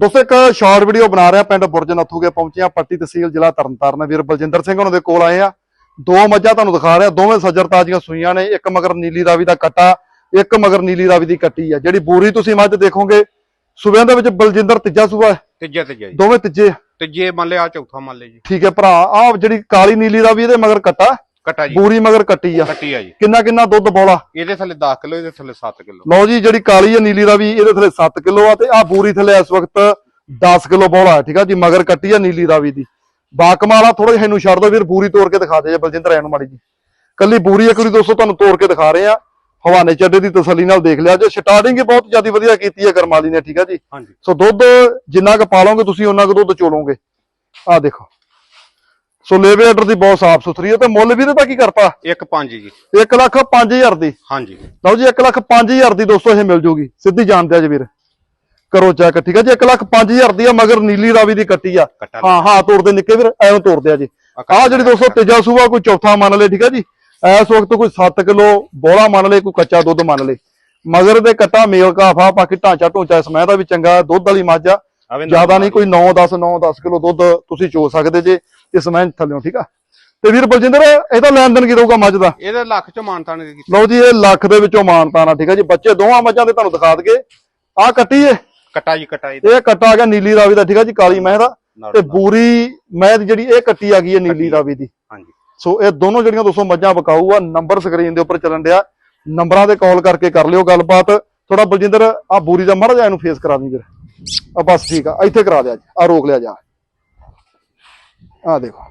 ਦੋਸਤੋ ਇੱਕ short video ਬਣਾ ਰਿਹਾ ਪਿੰਡ ਬੁਰਜ ਨੱਥੂਗੇ ਪਹੁੰਚੇ ਆ ਪੱਟੀ ਤਹਿਸੀਲ ਜ਼ਿਲ੍ਹਾ ਤਰਨਤਾਰਨ ਵੀਰ ਬਲਜਿੰਦਰ ਸਿੰਘ ਉਹਨਾਂ ਦੇ ਕੋਲ ਆਏ ਆ ਦੋ ਮੱਝਾਂ ਤੁਹਾਨੂੰ ਦਿਖਾ ਰਿਹਾ। ਦੋਵੇਂ ਸੱਜਰ ਤਾਜ਼ੀਆਂ ਸੂਈਆਂ ਨੇ ਇੱਕ ਮਗਰ ਨੀਲੀ ਰਾਵੀ ਦਾ ਕੱਟਾ ਇੱਕ ਮਗਰ ਨੀਲੀ ਰਾਵੀ ਦੀ ਕੱਟੀ ਆ। ਜਿਹੜੀ ਬੂਰੀ ਤੁਸੀਂ ਮੱਝ ਦੇਖੋਗੇ ਸੂਬਿਆਂ ਦੇ ਵਿੱਚ ਬਲਜਿੰਦਰ ਤੀਜਾ ਸੂਬਾ ਤੀਜੇ ਤੀਜੇ ਜੀ। ਦੋਵੇਂ ਤੀਜੇ। ਤੀਜੇ ਮੰਨ ਲਿਆ ਚੌਥਾ ਮੰਨ ਲਿਆ ਜੀ। ਠੀਕ ਹੈ ਭਰਾ ਆ ਜਿਹੜੀ ਕਾਲੀ ਨੀਲੀ ਰਾਵੀ ਇਹਦੇ ਮਗਰ ਕੱਟਾ। ਕਟਾ ਜੀ। ਬੂਰੀ ਮਗਰ ਕੱਟੀ ਆ। ਕੱਟੀ ਆ ਜੀ। ਕਿੰਨਾ ਕਿੰਨਾ ਦੁੱਧ ਬੋਲਾ? ਇਹਦੇ ਥੱਲੇ 10 ਕਿਲੋ ਇਹਦੇ ਥੱਲੇ 7 ਕਿਲੋ। ਲਓ ਜੀ ਜਿਹੜੀ ਕਾਲੀ ਹੈ ਨੀਲੀ ਰਾਵੀ ਇਹਦੇ ਥੱਲੇ 7 ਕਿਲੋ ਆ ਤੇ ਆ ਬੂਰੀ ਥੱਲੇ ਇਸ ਵਕਤ 10 ਕਿਲੋ ਬੋਲਾ ਹੈ ਠੀਕ ਆ ਜੀ? ਮਗਰ ਕੱਟੀ ਆ ਨੀਲੀ ਰਾਵੀ ਦੀ। ਬਾਕਮਾਲਾ ਥੋੜਾ ਜਿਹਾ ਇਹਨੂੰ ਛੱਡ ਦੋ ਵੀਰ ਬੂਰੀ ਤੋੜ ਕੇ ਦਿਖਾ ਦੇ ਜੇ ਬਲਜਿੰਦਰ ਐਨੂੰ ਮਾੜੀ ਜੀ ਕੱਲੀ ਬੂਰੀ ਇੱਕ ਵਾਰੀ ਦੋਸਤੋ ਤੁਹਾਨੂੰ ਤੋੜ ਕੇ ਦਿਖਾ ਰਹੇ ਆ। ਹਵਾਨੇ ਚੱਡੇ ਦੀ ਤਸੱਲੀ ਨਾਲ ਦੇਖ ਲਿਆ ਜੇ। ਸਟਾਰਟਿੰਗ ਹੀ ਬਹੁਤ ਜ਼ਿਆਦਾ ਵਧੀਆ ਕੀਤੀ ਹੈ ਕਰਮਾਲੀ ਨੇ ਠੀਕ ਆ ਜੀ? ਸੋ ਦੁੱਧ ਜਿੰਨਾ ਕੁ ਪਾਲੋਗੇ ਤੁਸੀਂ ਉਹਨਾਂ ਕੁ ਦੁੱਧ ਚੋਲੋਗੇ। ਆ ਦੇਖੋ। ਸੋ ਲੇਵੇ ਆਰਡਰ ਦੀ ਬਹੁਤ ਸਾਫ਼ ਸੁਥਰੀ ਹੈ ਤੇ ਮੁੱਲ ਵੀ ਇਹਦਾ ਕੀ ਕਰਤਾ। ਇੱਕ ਪੰਜ ਜੀ। 1 ਲੱਖ 5000 ਦੀ। ਹਾਂਜੀ। ਲਓ ਜੀ 1 ਲੱਖ 5000 ਦੀ ਦੋਸਤੋ ਇਹ ਮਿਲ ਜੂਗੀ। ਸਿੱਧੀ ਜਾਣਦੇ ਆ ਜੀ ਵੀਰ। ਕਰੋ ਚੈੱਕ ਠੀਕ ਹੈ ਜੀ? 1 ਲੱਖ 5000 ਦੀ ਆ ਮਗਰ ਨੀਲੀ ਰਾਵੀ ਦੀ ਕੱਟੀ ਆ। ਹਾਂ ਹਾਂ ਤੋੜਦੇ ਨਿੱਕੇ ਵੀਰ ਐਵੇਂ ਤੋੜਦੇ ਆ ਜੀ। ਆ ਜਿਹੜੀ ਦੋਸਤੋ ਤੀਜਾ ਸੂਆ ਕੋਈ ਚੌਥਾ ਮੰਨ ਲੈ ਠੀਕ ਹੈ ਜੀ? ਇਸ ਵਕਤ ਕੋਈ 7 ਕਿਲੋ ਬੋਲਾ ਮੰਨ ਲੈ ਕੋਈ ਕੱਚਾ ਦੁੱਧ ਮੰਨ ਲੈ। ਮਗਰ ਦੇ ਕੱਟਾ ਮੇਲ ਕਾਫਾ ਬਾਕੀ ਢਾਂਚਾ ਢੂੰਚਾ ਸਮੈਂ ਦਾ ਵੀ ਚੰਗਾ ਦੁੱਧ ਵਾਲੀ ਮੱਝ ਆ। ਜ਼ਿਆਦਾ ਨਹੀਂ ਕੋਈ 9 10 9 10 ਕਿਲੋ ਦੁੱਧ ਤੁਸੀਂ ਚੋ ਸਕਦੇ ਜੇ ਇਸ ਸਮੈਂ ਥੱਲਿਓ ਠੀਕ ਆ? ਤੇ ਵੀਰ ਬਲਜਿੰਦਰ ਇਹਦਾ ਲੈਣ ਦੇਣ ਕੀ ਰਹੂਗਾ ਮੱਝ ਦਾ? ਇਹਦੇ ਲੱਖ ਚ ਮਾਨਤਾ ਨੇ ਕੀਤੀ ਲਓ ਜੀ ਇਹ ਲੱਖ ਦੇ ਵਿੱਚੋਂ ਮਾਨਤਾਨਾ ਠੀਕ ਹੈ ਜੀ। ਬੱਚੇ ਦੋਵਾਂ ਮੱਝਾਂ ਦੇ ਤੁਹਾਨੂੰ ਦਿਖਾ ਦਗੇ ਆਹ ਕੱਟੀ ਏ। ਕਟਾ ਜੀ ਕਟਾ ਇਹ ਕੱਟਾ ਆ ਗਿਆ ਨੀਲੀ ਰਾਵੀ ਦਾ ਠੀਕ ਹੈ ਜੀ ਕਾਲੀ ਮਹਿ ਦਾ ਤੇ। ਬੂਰੀ ਮਹਿ ਦੀ ਜਿਹੜੀ ਇਹ ਕੱਟੀ ਆ ਗਈ ਹੈ ਨੀਲੀ ਰਾਵੀ ਦੀ। ਹਾਂਜੀ। ਸੋ ਇਹ ਦੋਨੋਂ ਜਿਹੜੀਆਂ ਦੋਸਤੋ ਮੱਝਾਂ ਵਿਕਾਊ ਆ ਨੰਬਰ ਸਕਰੀਨ ਦੇ ਉੱਪਰ ਚੱਲਣ ਡਿਆ। ਨੰਬਰਾਂ ਤੇ ਕਾਲ ਕਰਕੇ ਕਰ ਲਿਓ ਗੱਲਬਾਤ। ਥੋੜਾ ਬਲਜਿੰਦਰ ਆ ਬੂਰੀ ਦਾ ਮੜਾ ਜਾ ਇਹਨੂੰ ਫੇਸ ਕਰਾ ਦੀ ਵੀਰ। ਆ ਬਸ ਠੀਕ ਆ ਇੱਥੇ ਕਰਾ ਦਿਆ ਜੀ ਆ ਰੋਕ ਲਿਆ ਜਾ। ਆ ਦੇਖੋ।